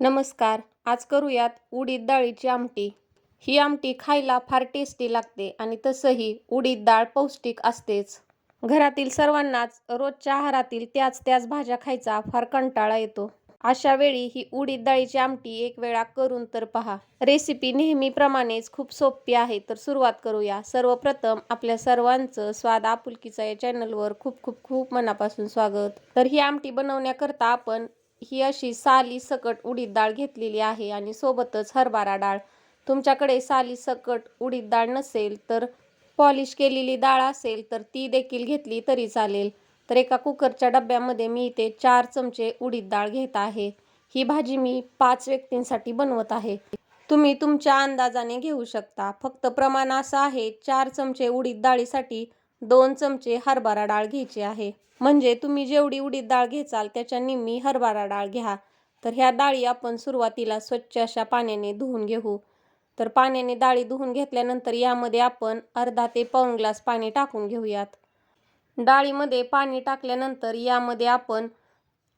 नमस्कार आज करूयात उडीद डाळीची आमटी. ही आमटी खायला फार टेस्टी लागते आणि तसंही उडीद डाळ पौष्टिक असतेच. घरातील सर्वांनाच रोजच्या आहारातील त्याच त्याच भाज्या खायचा फार कंटाळा येतो. अशा वेळी ही उडीद डाळीची आमटी एक वेळा करून तर पहा. रेसिपी नेहमीप्रमाणेच खूप सोपी आहे तर सुरुवात करूया. सर्वप्रथम आपल्या सर्वांचं स्वाद आपुलकीचा या चॅनलवर खूप खूप खूप मनापासून स्वागत. तर ही आमटी बनवण्याकरता आपण ही अशी साली सकट उडीद डाळ घेतलेली आहे आणि सोबतच हरभरा डाळ. तुमच्याकडे साली सकट उडीद डाळ नसेल तर पॉलिश केलेली डाळ असेल तर ती देखील घेतली तरी चालेल. तर एका कुकरच्या डब्यामध्ये मी इथे चार चमचे उडीद डाळ घेत आहे. ही भाजी मी पाच व्यक्तींसाठी बनवत आहे. तुम्ही तुमच्या अंदाजाने घेऊ शकता. फक्त प्रमाण असं आहे चार चमचे उडीद डाळीसाठी दोन चमचे हरभरा डाळ घ्यायची आहे. म्हणजे तुम्ही जेवढी उडीद डाळ घेचाल त्याच्या निम्मी हरभरा डाळ घ्या. तर ह्या डाळी आपण सुरुवातीला स्वच्छ अशा पाण्याने धुवून घेऊ. तर पाण्याने डाळी धुवून घेतल्यानंतर यामध्ये आपण अर्धा ते पाऊण ग्लास पाणी टाकून घेऊयात. डाळीमध्ये पाणी टाकल्यानंतर यामध्ये आपण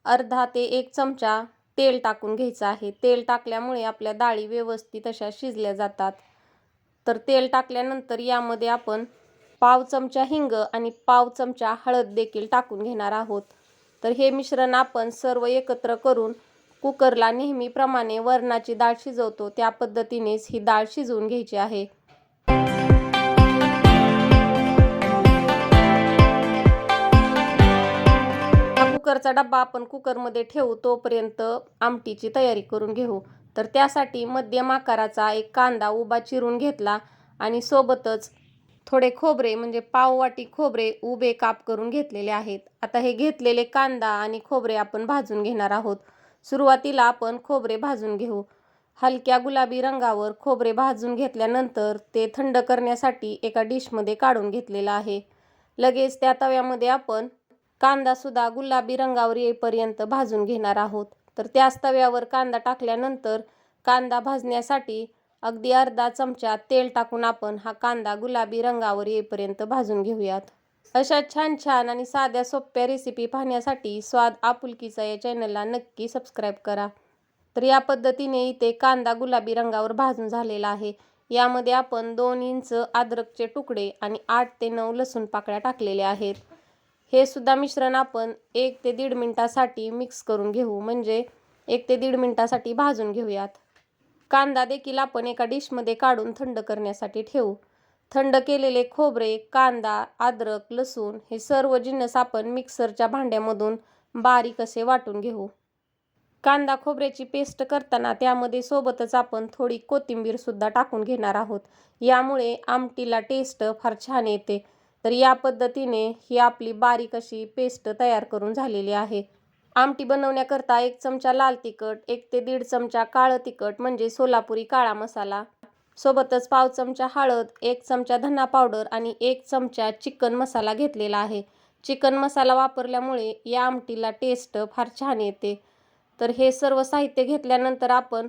अर्धा ते एक चमचा तेल टाकून घ्यायचं आहे. तेल टाकल्यामुळे आपल्या डाळी व्यवस्थित अशा शिजल्या जातात. तर तेल टाकल्यानंतर यामध्ये आपण पाव चमचा हिंग आणि पाव चमचा हळद देखील टाकून घेणार आहोत. तर हे मिश्रण आपण सर्व एकत्र करून कुकरला नेहमीप्रमाणे वरणाची डाळ शिजवतो. त्या पद्धतीनेच ही डाळ शिजवून घ्यायची आहे. कुकरचा डब्बा आपण कुकरमध्ये ठेवू तोपर्यंत आमटीची तयारी करून घेऊ. तर त्यासाठी मध्यम आकाराचा एक कांदा उभा चिरून घेतला आणि सोबतच थोडे खोबरे म्हणजे पाववाटी खोबरे उभे काप करून घेतलेले आहेत. आता हे घेतलेले कांदा आणि खोबरे आपण भाजून घेणार आहोत. सुरुवातीला आपण खोबरे भाजून घेऊ. हलक्या गुलाबी रंगावर खोबरे भाजून घेतल्यानंतर ते थंड करण्यासाठी एका डिशमध्ये काढून घेतलेलं आहे. लगेच त्या तव्यामध्ये आपण कांदासुद्धा गुलाबी रंगावर येईपर्यंत भाजून घेणार आहोत. तर त्याच तव्यावर कांदा टाकल्यानंतर कांदा भाजण्यासाठी अगदी अर्धा चमचा तेल टाकून आपण हा कांदा गुलाबी रंगावर येईपर्यंत भाजून घेऊयात. अशा छान छान आणि साध्या सोप्या रेसिपी पाहण्यासाठी स्वाद आपुलकीचा या चॅनलला नक्की सबस्क्राईब करा. तर या पद्धतीने इथे कांदा गुलाबी रंगावर भाजून झालेला आहे. यामध्ये आपण दोन इंच अद्रकचे तुकडे आणि आठ ते नऊ लसूण पाकळ्या टाकलेल्या आहेत. हे सुद्धा मिश्रण आपण एक ते दीड मिनटासाठी मिक्स करून घेऊ. म्हणजे एक ते दीड मिनटासाठी भाजून घेऊयात. कांदा देखील आपण एका डिशमध्ये काढून थंड करण्यासाठी ठेवू. थंड केलेले खोबरे कांदा अद्रक लसूण हे सर्व जिन्नस आपण मिक्सरच्या भांड्यामधून बारीक असे वाटून घेऊ. कांदा खोबऱ्याची पेस्ट करताना त्यामध्ये सोबतच आपण थोडी कोथिंबीरसुद्धा टाकून घेणार आहोत. यामुळे आमटीला टेस्ट फार छान येते. तर या पद्धतीने ही आपली बारीक अशी पेस्ट तयार करून झालेली आहे. आमटी बनवण्याकरता एक चमचा लाल तिखट एक ते दीड चमचा काळं तिखट म्हणजे सोलापुरी काळा मसाला. सोबतच पाव चमचा हळद एक चमचा धना पावडर आणि एक चमचा चिकन मसाला घेतलेला आहे. चिकन मसाला वापरल्यामुळे या आमटीला टेस्ट फार छान येते. तर हे सर्व साहित्य घेतल्यानंतर आपण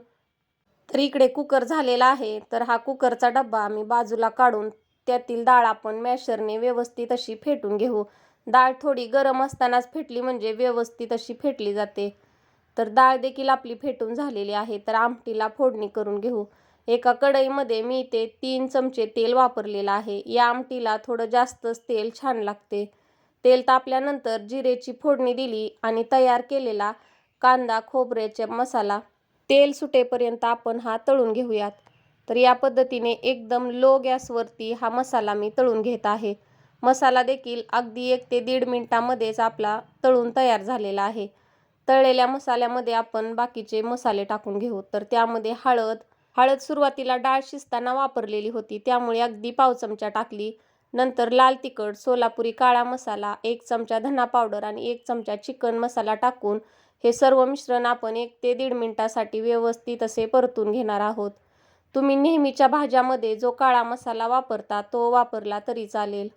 तर इकडे कुकर झालेला आहे तर हा कुकरचा डब्बा आम्ही बाजूला काढून त्यातील डाळ आपण मॅशरने व्यवस्थित अशी फेटून घेऊ. डाळ थोडी गरम असतानाच फेटली म्हणजे व्यवस्थित अशी फेटली जाते. तर डाळ देखील आपली फेटून झालेली आहे तर आमटीला फोडणी करून घेऊ. एका कढईमध्ये मी ते तीन चमचे तेल वापरलेलं आहे. या आमटीला थोडं जास्तच तेल छान लागते. तेल तापल्यानंतर जिरेची फोडणी दिली आणि तयार केलेला कांदा खोबऱ्याचा मसाला. तेल सुटेपर्यंत आपण हा तळून घेऊयात. तर या पद्धतीने एकदम लो गॅसवरती हा मसाला मी तळून घेत आहे. मसाला देखील अगदी एक ते दीड मिनटामध्येच आपला तळून तयार झालेला आहे. तळलेल्या मसाल्यामध्ये आपण बाकीचे मसाले टाकून घेऊ. तर त्यामध्ये हळद हळद सुरुवातीला डाळ शिजताना वापरलेली होती. त्यामुळे अगदी पाव चमचा टाकली. नंतर लाल तिखट सोलापुरी काळा मसाला एक चमचा धना पावडर आणि एक चमचा चिकन मसाला टाकून हे सर्व मिश्रण आपण एक ते दीड मिनटासाठी व्यवस्थित असे परतून घेणार आहोत. तुम्ही नेहमीच्या भाज्यामध्ये जो काळा मसाला वापरता तो वापरला तरी चालेल.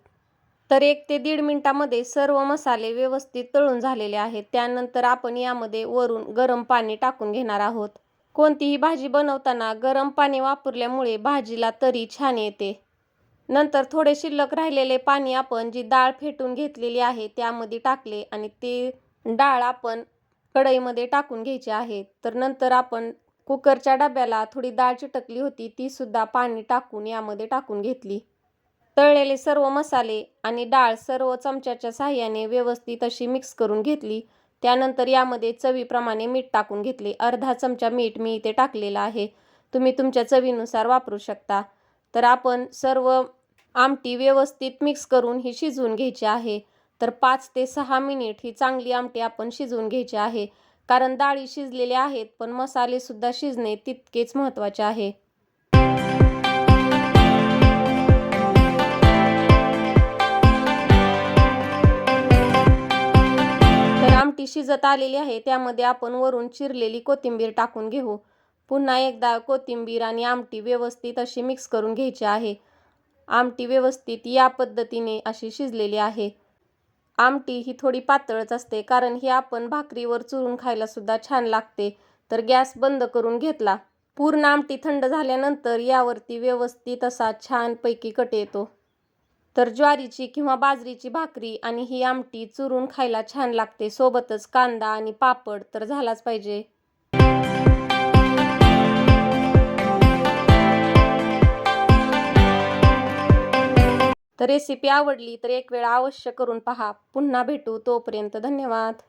तर एक ते दीड मिनटामध्ये सर्व मसाले व्यवस्थित तळून झालेले आहेत. त्यानंतर आपण यामध्ये वरून गरम पाणी टाकून घेणार आहोत. कोणतीही भाजी बनवताना गरम पाणी वापरल्यामुळे भाजीला तरी छान येते. नंतर थोडे शिल्लक राहिलेले पाणी आपण जी डाळ फेटून घेतलेली आहे त्यामध्ये टाकले आणि ते डाळ आपण कढईमध्ये टाकून घ्यायची आहे. तर नंतर आपण कुकरच्या डब्याला थोडी डाळ चिटकली होती ती सुद्धा पाणी टाकून यामध्ये टाकून घेतली. तळलेले सर्व मसाले आणि डाळ सर्व चमच्याच्या साह्याने व्यवस्थित अशी मिक्स करून घेतली. त्यानंतर यामध्ये चवीप्रमाणे मीठ टाकून घेतले. अर्धा चमचा मीठ मी इथे टाकलेला आहे. तुम्ही तुमच्या चवीनुसार वापरू शकता. तर आपण सर्व आमटी व्यवस्थित मिक्स करून ही शिजवून घ्यायची आहे. तर पाच ते सहा मिनिट ही चांगली आमटी आपण शिजवून घ्यायची आहे. कारण डाळी शिजलेल्या आहेत पण मसालेसुद्धा शिजणे तितकेच महत्त्वाचे आहे. तर शिजत आलेली आहे. त्यामध्ये आपण वरून चिरलेली कोथिंबीर टाकून घेऊ. पुन्हा एकदा कोथिंबीर आणि आमटी व्यवस्थित अशी मिक्स करून घ्यायची आहे. आमटी व्यवस्थित या पद्धतीने अशी शिजलेली आहे. आमटी ही थोडी पातळच असते कारण ही आपण भाकरीवर चुरून खायलासुद्धा छान लागते. तर गॅस बंद करून घेतला. पूर्ण आमटी थंड झाल्यानंतर यावरती व्यवस्थित असा छानपैकी कट येतो. तर ज्वारीची किंवा बाजरीची भाकरी आणि ही आमटी चुरून खायला छान लागते. सोबतच कांदा आणि पापड तर झालाच पाहिजे. तर रेसिपी आवडली तर एक वेळा अवश्य करून पहा. पुन्हा भेटू तोपर्यंत धन्यवाद.